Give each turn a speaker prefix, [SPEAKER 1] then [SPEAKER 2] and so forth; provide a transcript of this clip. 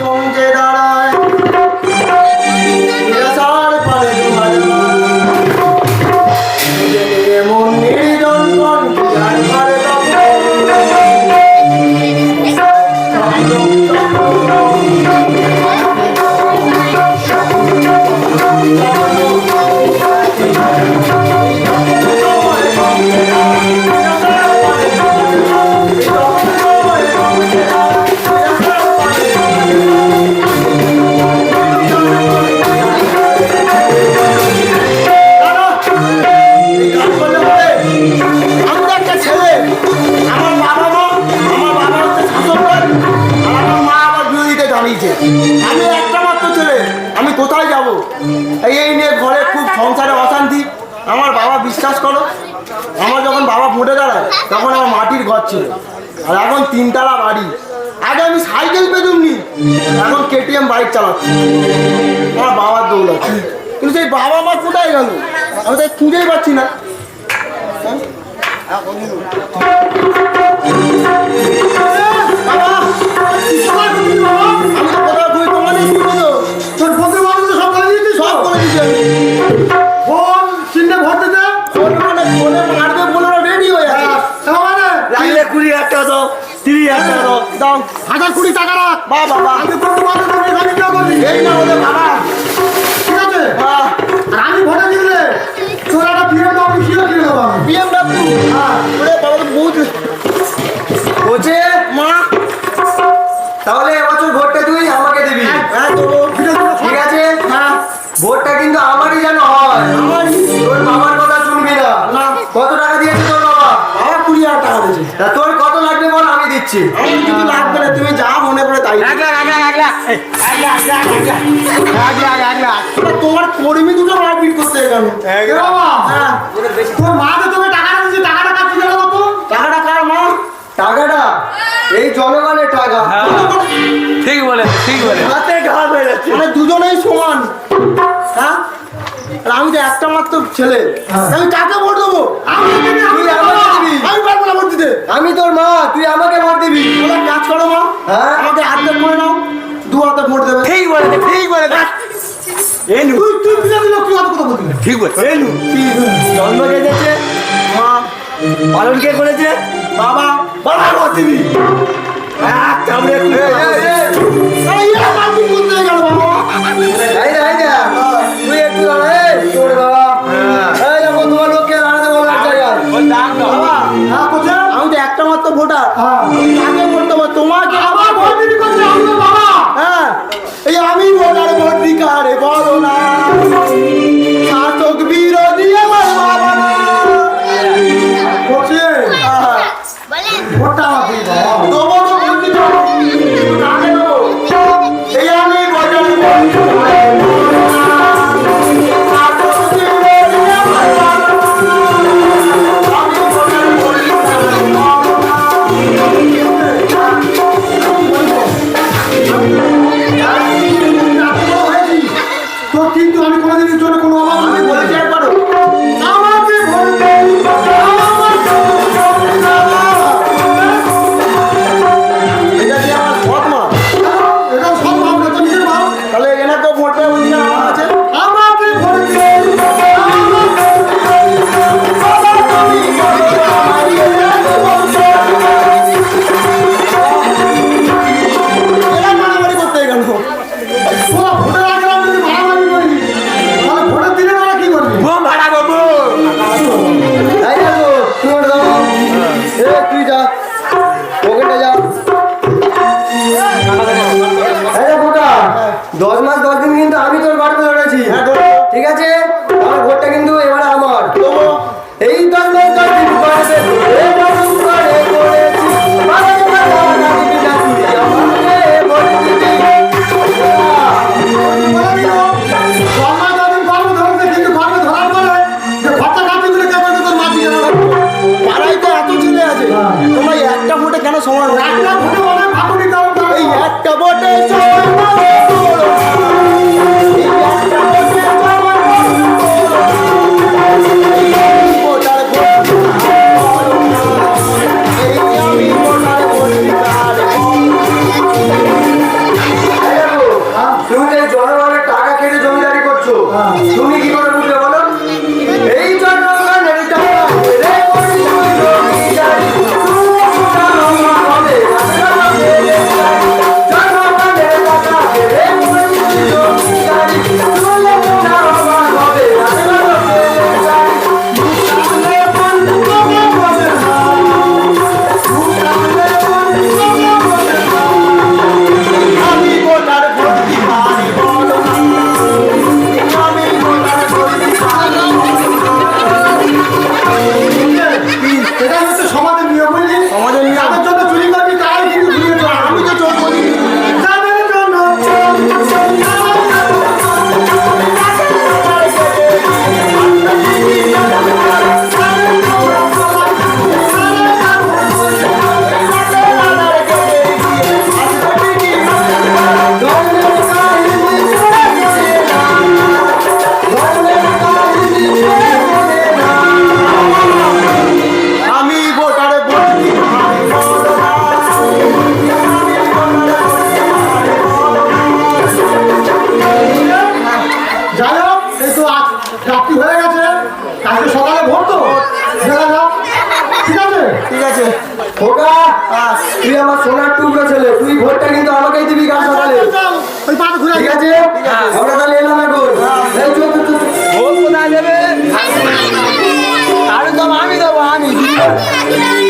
[SPEAKER 1] Don't সংসারে অশান্তি আমার বাবা বিশ্বাস করো আমার যখন বাবা ফুটে দাঁড়ায় তখন আমার মাটির ঘর ছিল। আর এখন তিনতলা বাড়ি। আগে আমি সাইকেল পেতুমনি এখন কেটিএম বাইক চালাচ্ছি। আমার বাবার দৌলত কিন্তু সেই বাবা মা কোথায় গেল? আমি তাই খুঁজেই পাচ্ছি না। বাবা, দাও। হাজার
[SPEAKER 2] কুড়ি টাকা রাখ।
[SPEAKER 1] বা বাবা,
[SPEAKER 2] আমি তোর মানুষ এখানে কেউ করবি
[SPEAKER 1] এই না হলে বাবা,
[SPEAKER 2] ঠিক আছে? আর আমি ভোটে দিলে একটা ফিরে দাও আমি ফিরে কিনে দেবো আমি।
[SPEAKER 1] BMW
[SPEAKER 2] হ্যাঁ।
[SPEAKER 1] ওরে বাবা তো বহুত
[SPEAKER 3] বলছে
[SPEAKER 1] মা।
[SPEAKER 3] তাহলে এবছর ভোটটা তুই আমাকে দিবি।
[SPEAKER 1] হ্যাঁ। তো
[SPEAKER 2] ফিরে দেবো
[SPEAKER 3] ঠিক আছে?
[SPEAKER 1] হ্যাঁ।
[SPEAKER 3] ভোটটা কিন্তু আমারই যেন হয়। তোর বাবার কথা শুনবি না।
[SPEAKER 1] না।
[SPEAKER 3] কত টাকা দিয়েছে তোর বাবা?
[SPEAKER 1] বাবা কুড়ি হাজার টাকা দিয়েছে।
[SPEAKER 3] তা তোর লাগবে বল আমি দিচ্ছি।
[SPEAKER 1] লাগবে না তুমি যা মনে করে তাই তোমার কর্মী দুটো মারপিট করতে গেল। হ্যাঁ।
[SPEAKER 2] তোর মা যে তোকে টাকাটা দিয়েছে টাকাটা কত
[SPEAKER 1] টাকাটা কার মা?
[SPEAKER 3] টাকাটা? এই জনগণের টাকা।
[SPEAKER 4] ঠিক বলে ঠিক বলে
[SPEAKER 3] হাতে ঘা বেড়েছে।
[SPEAKER 1] মানে দুজনেই সমান। হ্যাঁ? আর আমি তো একটা মাত্র ছেলে। আমি কাকে ভোট দেবো?
[SPEAKER 2] আমি দিবি, আমি
[SPEAKER 1] পারব না ভোট দিতে।
[SPEAKER 3] আমি তোর মা তুই আমাকে ভোট দিবি।
[SPEAKER 1] তোমরা কাজ করো মা
[SPEAKER 3] হ্যাঁ।
[SPEAKER 1] আমাকে হাতে করে নাও দু হাতে ভোট দেবে।
[SPEAKER 4] ঠিক বলে ঠিক বলে
[SPEAKER 2] তুই তুই ফিরে দিল কি কথা বলবি
[SPEAKER 4] ঠিক বলে
[SPEAKER 3] জন্ম গেছে
[SPEAKER 1] মা।
[SPEAKER 3] পালন কে করেছে?
[SPEAKER 1] বাবা।
[SPEAKER 3] বাবা ভোট দিবি।
[SPEAKER 1] কিন্তু আমি
[SPEAKER 2] কোনোদিনের জন্য কোনো